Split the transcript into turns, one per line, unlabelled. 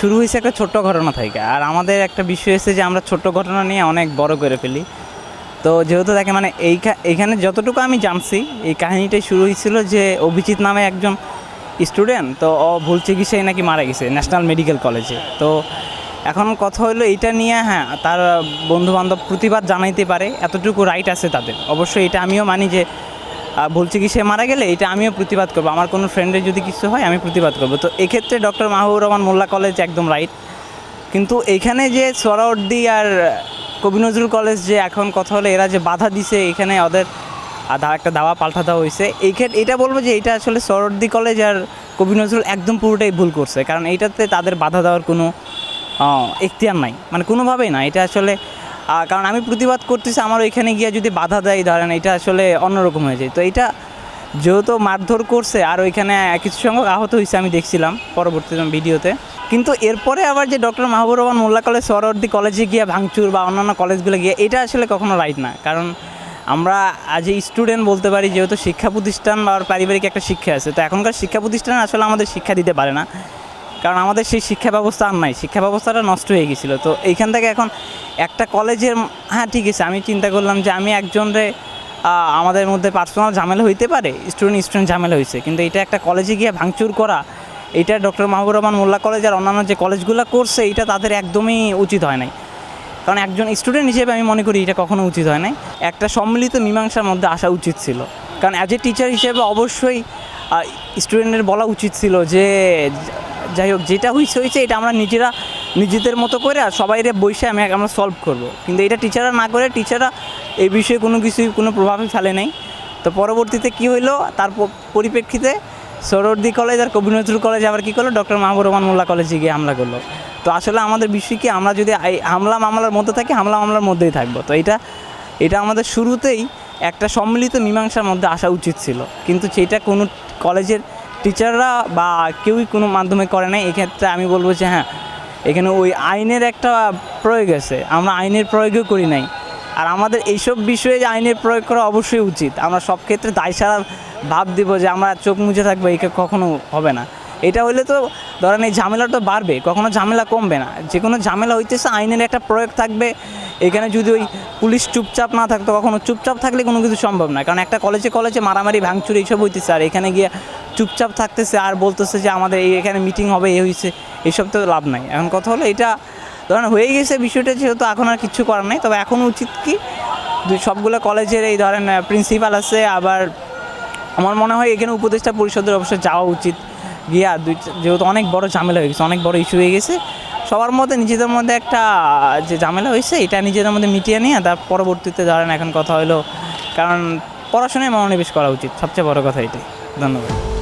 শুরু হয়েছে একটা ছোট্ট ঘটনা থেকে। আর আমাদের একটা বিষয় এসেছে যে আমরা ছোট্ট ঘটনা নিয়ে অনেক বড় করে ফেলি। তো যেহেতু দেখে মানে এইখা এইখানে যতটুকু আমি জানছি, এই কাহিনীটাই শুরু হয়েছিল যে অভিজিৎ নামে একজন স্টুডেন্ট, তো ও ভুল চিকিৎসায় নাকি মারা গেছে ন্যাশনাল মেডিকেল কলেজে। তো এখন কথা হলো এটা নিয়ে হ্যাঁ তার বন্ধু বান্ধব প্রতিবাদ জানাইতে পারে, এতটুকু রাইট আছে তাদের। অবশ্যই এটা আমিও মানি যে ভুল চিকিৎসায় মারা গেলে? এটা আমিও প্রতিবাদ করব। আমার কোনো ফ্রেন্ডের যদি কিছু হয়, আমি প্রতিবাদ করব। তো এক্ষেত্রে ডক্টর মাহবুব রহমান মোল্লা কলেজ একদম রাইট কিন্তু এইখানে যে সোহরাওয়ার্দী আর কবি নজরুল কলেজ যে এখন কথা হলো, এরা যে বাধা দিছে, এখানে ওদের একটা দাওয়া পাল্টা দেওয়া হয়েছে এই ক্ষেত্রে এটা বলব যে এটা আসলে সোহরাওয়ার্দী কলেজ আর কবি নজরুল একদম পুরোটাই ভুল করছে। কারণ এইটাতে তাদের বাধা দেওয়ার কোনো এখতিয়ার নাই। মানে কোনোভাবেই না। এটা আসলে কারণ আমি প্রতিবাদ করতেছি আমার ওইখানে গিয়ে যদি বাধা দেয়, ধরেন এটা আসলে অন্যরকম হয়ে যায়। তো এটা যেহেতু মারধর করছে, আর ওইখানে কিছু সংখ্যক আহত হয়েছে আমি দেখছিলাম পরবর্তী ভিডিওতে। কিন্তু এরপরে আবার যে ডক্টর মাহবুব রহমান, মোল্লা কলেজ সরওয়ার্দী কলেজে গিয়ে ভাঙচুর বা অন্যান্য কলেজগুলো গিয়ে, এটা আসলে কখনো রাইট না। কারণ আমরা আজ স্টুডেন্ট বলতে পারি, যেহেতু শিক্ষা প্রতিষ্ঠান বা পারিবারিক একটা শিক্ষা আছে, তো এখনকার শিক্ষা প্রতিষ্ঠান আসলে আমাদের শিক্ষা দিতে পারে না। কারণ আমাদের সেই শিক্ষা ব্যবস্থা আর নাই। শিক্ষা ব্যবস্থাটা নষ্ট হয়ে গেছিল। তো এইখান থেকে এখন একটা কলেজের হ্যাঁ ঠিক আছে, আমি চিন্তা করলাম যে আমি একজনরে আমাদের মধ্যে পার্সোনাল ঝামেলা হইতে পারে স্টুডেন্ট স্টুডেন্ট ঝামেলা হয়েছে কিন্তু এটা একটা কলেজে গিয়ে ভাঙচুর করা, এটা ডক্টর মাহবুব রহমান মোল্লা কলেজ আর অন্যান্য যে কলেজগুলো করছে, এটা তাদের একদমই উচিত হয় নাই। কারণ একজন স্টুডেন্ট হিসেবে আমি মনে করি এটা কখনো উচিত হয় নাই। একটা সম্মিলিত মীমাংসার মধ্যে আসা উচিত ছিল। কারণ অ্যাজ এ টিচার হিসেবে অবশ্যই স্টুডেন্টের বলা উচিত ছিল যে যাই হোক, যেটা হয়েছে হয়েছে এটা আমরা নিজেরা নিজেদের মতো করে আর সবাইরে বসে আমি আমরা সলভ করব। কিন্তু এটা টিচাররা না করে টিচাররা এই বিষয়ে কোনো কিছুই, কোনো প্রভাবই ফেলে নাই। তো পরবর্তীতে কি হইল, তার পরিপ্রেক্ষিতে সরোর্দি কলেজ আর কবি নজরুল কলেজ আবার কী করল, ডক্টর মাহবুব রহমান মোল্লা কলেজে গিয়ে হামলা করল। তো আসলে আমাদের বিষয় কি, আমরা যদি হামলা মামলার মধ্যে থাকি, হামলা মামলার মধ্যেই থাকব। তো এটা এটা আমাদের শুরুতেই একটা সম্মিলিত মীমাংসার মধ্যে আসা উচিত ছিল। কিন্তু সেটা কোনো কলেজের টিচাররা বা কেউই কোনো মাধ্যমে করে নাই, এক্ষেত্রে আমি বলব যে হ্যাঁ এখানে ওই আইনের একটা প্রয়োগ আছে। আমরা আইনের প্রয়োগও করি নাই। আর আমাদের এইসব বিষয়ে যে আইনের প্রয়োগ করা অবশ্যই উচিত। আমরা সব ক্ষেত্রে দায় সারা ভাব দিব যে আমরা চোখ মুছে থাকব এটা কখনো হবে না। এটা হলে তো ধরেন এই ঝামেলাটা বাড়বে, কখনো ঝামেলা কমবে না। যে কোনো ঝামেলা হইতেছে, আইনের একটা প্রয়োগ থাকবে। এখানে যদি ওই পুলিশ চুপচাপ না থাকতো, কখনো চুপচাপ থাকলে কোনো কিছু সম্ভব না কারণ একটা কলেজে কলেজে মারামারি, ভাঙচুর এইসব হইতেছে, আর এখানে গিয়ে চুপচাপ থাকতেছে আর বলতেছে যে আমাদের এই এখানে মিটিং হবে এই হয়েছে এইসব তো লাভ নাই। এখন কথা হলো এটা ধরেন হয়ে গেছে বিষয়টা, যেহেতু এখন আর কিছু করার নেই। তবে এখন উচিত কি সবগুলো কলেজের এই ধরেন প্রিন্সিপাল আছে, আবার আমার মনে হয় এখানে উপদেষ্টা পরিষদের অবশ্যই যাওয়া উচিত। গিয়া দুই যেহেতু অনেক বড় ঝামেলা হয়ে গেছে, অনেক বড় ইস্যু হয়ে গেছে, সবার মধ্যে নিজেদের মধ্যে একটা যে ঝামেলা হয়েছে, এটা নিজেদের মধ্যে মিটিয়ে নিয়ে তার পরবর্তীতে ধরেন এখন কথা হলো, কারণ পড়াশোনায় মনোনিবেশ করা উচিত, সবচেয়ে বড় কথা এটাই। ধন্যবাদ।